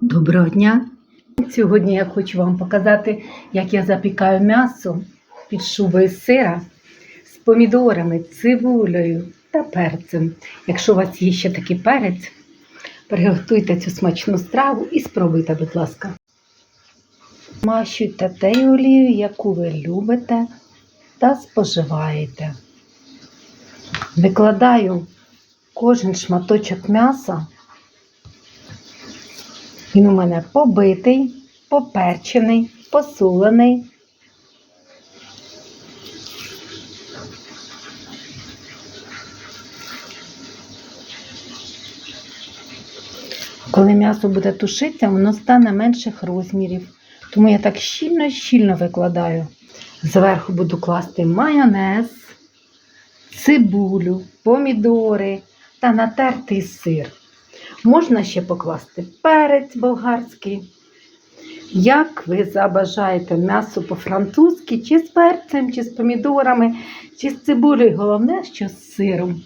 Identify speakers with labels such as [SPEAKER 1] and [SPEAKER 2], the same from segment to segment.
[SPEAKER 1] Доброго дня! Сьогодні я хочу вам показати, як я запікаю м'ясо під шубою сира з помідорами, цибулею та перцем. Якщо у вас є ще такий перець, приготуйте цю смачну страву і спробуйте, будь ласка. Мащуйте тею олією, яку ви любите та споживаєте. Викладаю кожен шматочок м'яса. Він у мене побитий, поперчений, посолений. Коли м'ясо буде тушитися, воно стане менших розмірів. Тому я так щільно-щільно викладаю. Зверху буду класти майонез, цибулю, помідори та натертий сир. Можна ще покласти перець болгарський. Як ви забажаєте м'ясо по-французьки, чи з перцем, чи з помідорами, чи з цибулею. Головне, що з сиром.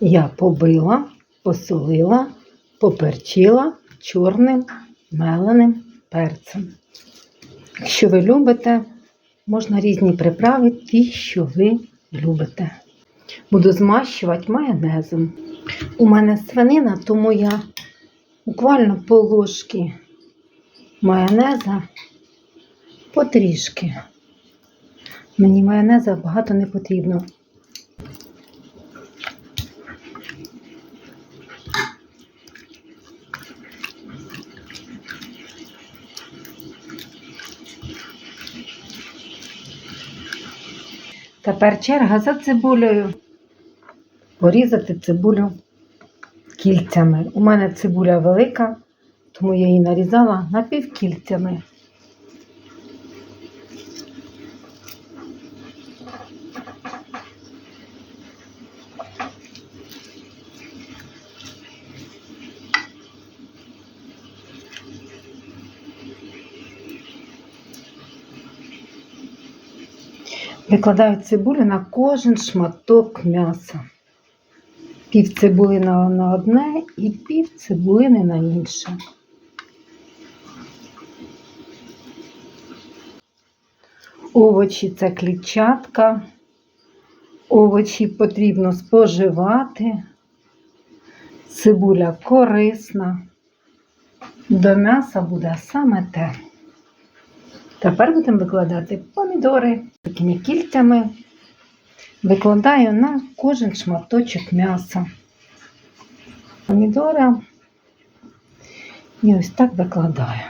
[SPEAKER 1] Я побила, посолила, поперчила чорним меленим перцем. Якщо ви любите, можна різні приправи, ті, що ви любите. Буду змащувати майонезом. У мене свинина, тому я буквально по ложки майонеза потрішки. Мені майонеза багато не потрібно. Тепер черга за цибулею. Порізати цибулю кільцями. У мене цибуля велика, тому я її нарізала напівкільцями. Викладаю цибулю на кожен шматок м'яса. Пів цибулини на одне і пів цибулини на інше. Овочі це клітчатка. Овочі потрібно споживати. Цибуля корисна. До м'яса буде саме те. Тепер будемо викладати помідори такими кільцями. Викладаю на кожен шматочок м'яса. Помідори і ось так викладаю.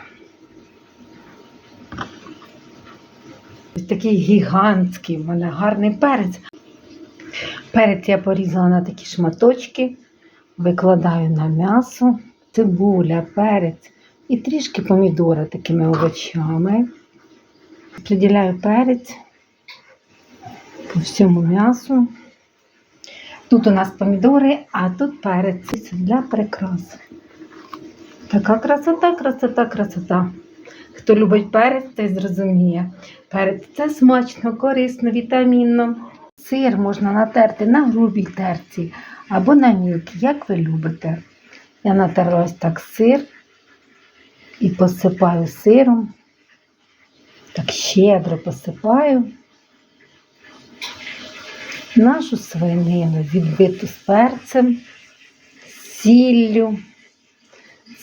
[SPEAKER 1] Ось такий гігантський, в мене гарний перець. Перець я порізала на такі шматочки, викладаю на м'ясо, цибуля, перець і трішки помідора такими овочами. Приділяю перець по всьому м'ясу. Тут у нас помідори, а тут перець для прикрас. Така красота, красота, красота. Хто любить перець, той зрозуміє. Перець це смачно, корисно, вітамінно. Сир можна натерти на грубій терці або на мілкій, як ви любите. Я натерла ось так сир і посипаю сиром. Так щедро посипаю нашу свинину, відбиту з перцем, сіллю,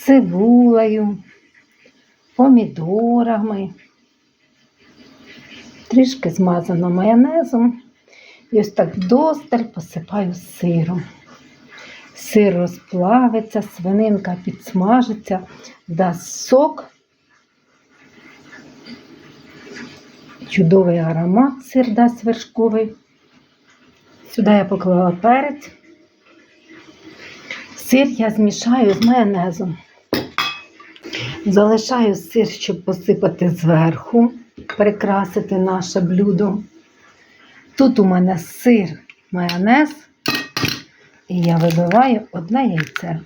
[SPEAKER 1] цибулею, помідорами, трішки змазано майонезом. І ось так досталь посипаю сиром. Сир розплавиться, свининка підсмажиться, дасть сок. Чудовий аромат сир дасть вершковий. Сюди я поклала перець. Сир я змішаю з майонезом. Залишаю сир, щоб посипати зверху, прикрасити наше блюдо. Тут у мене сир, майонез, і я вибиваю одне яйце.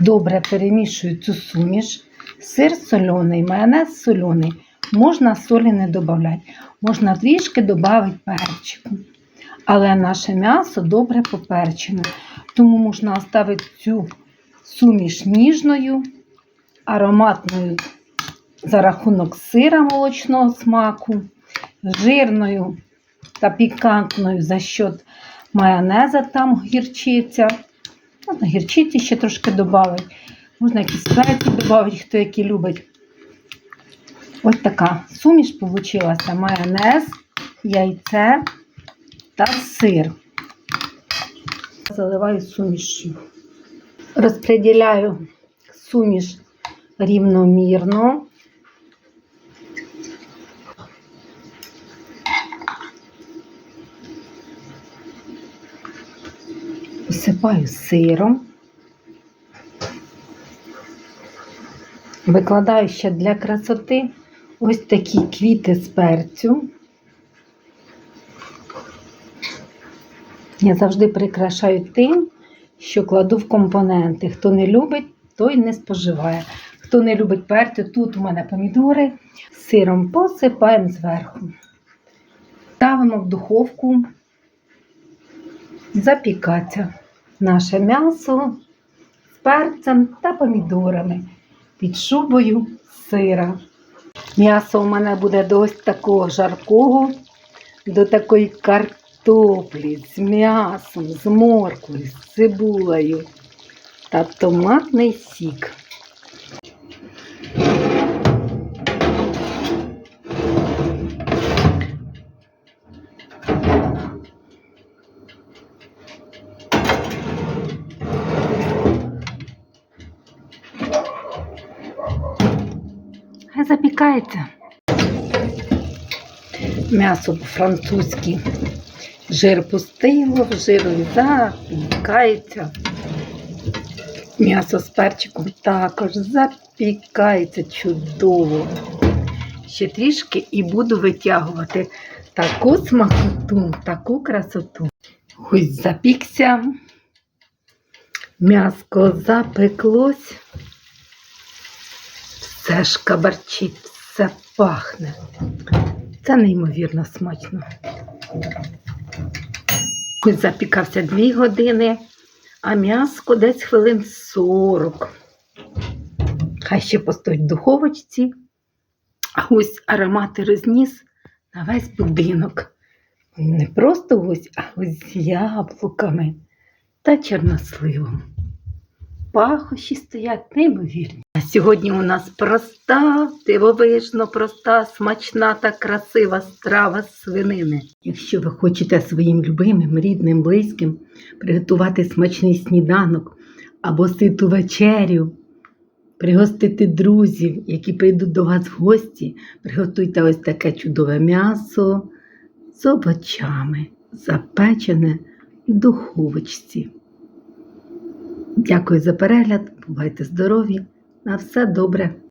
[SPEAKER 1] Добре перемішую цю суміш. Сир соляний, майонез соляний. Можна солі не додати, можна трішки додати перчику. Але наше м'ясо добре поперчене. Тому можна оставити цю суміш ніжною, ароматною за рахунок сира молочного смаку, жирною та пікантною за счет майонеза, там гірчиця. Можна гірчиці ще трошки додати. Можна якісь спеці додати, хто які любить. Ось така суміш вийшла. Майонез, яйце та сир. Заливаю сумішю. Розподіляю суміш рівномірно. Посипаю сиром. Викладаю ще для красоти ось такі квіти з перцю. Я завжди прикрашаю тим, що кладу в компоненти. Хто не любить, той не споживає. Хто не любить перцю, тут у мене помідори сиром посипаємо зверху. Ставимо в духовку запікатися наше м'ясо з перцем та помідорами під шубою сира. М'ясо у мене буде до ось такого жаркого, до такої картоплі з м'ясом, з морквою, з цибулею та томатний сік. Хай запікається. М'ясо по-французьки. Жир пустило, жирові запікається. М'ясо з перчиком також запікається чудово. Ще трішки і буду витягувати таку смакоту, таку красоту. Ось запікся. М'яско запеклось. Все ж кабарчить, все пахне. Це неймовірно смачно. Запікався 2 години, а м'яско десь хвилин 40. Хай ще постоїть в духовочці. А ось аромати розніс на весь будинок. Не просто ось, а ось з яблуками та чорносливом. Пахощі стоять неймовірні. А сьогодні у нас проста, дивовижно проста, смачна та красива страва з свинини. Якщо ви хочете своїм любимим, рідним, близьким приготувати смачний сніданок або ситу вечерю, пригостити друзів, які прийдуть до вас в гості, приготуйте ось таке чудове м'ясо з овочами, запечене в духовочці. Дякую за перегляд. Бувайте здорові! На все добре!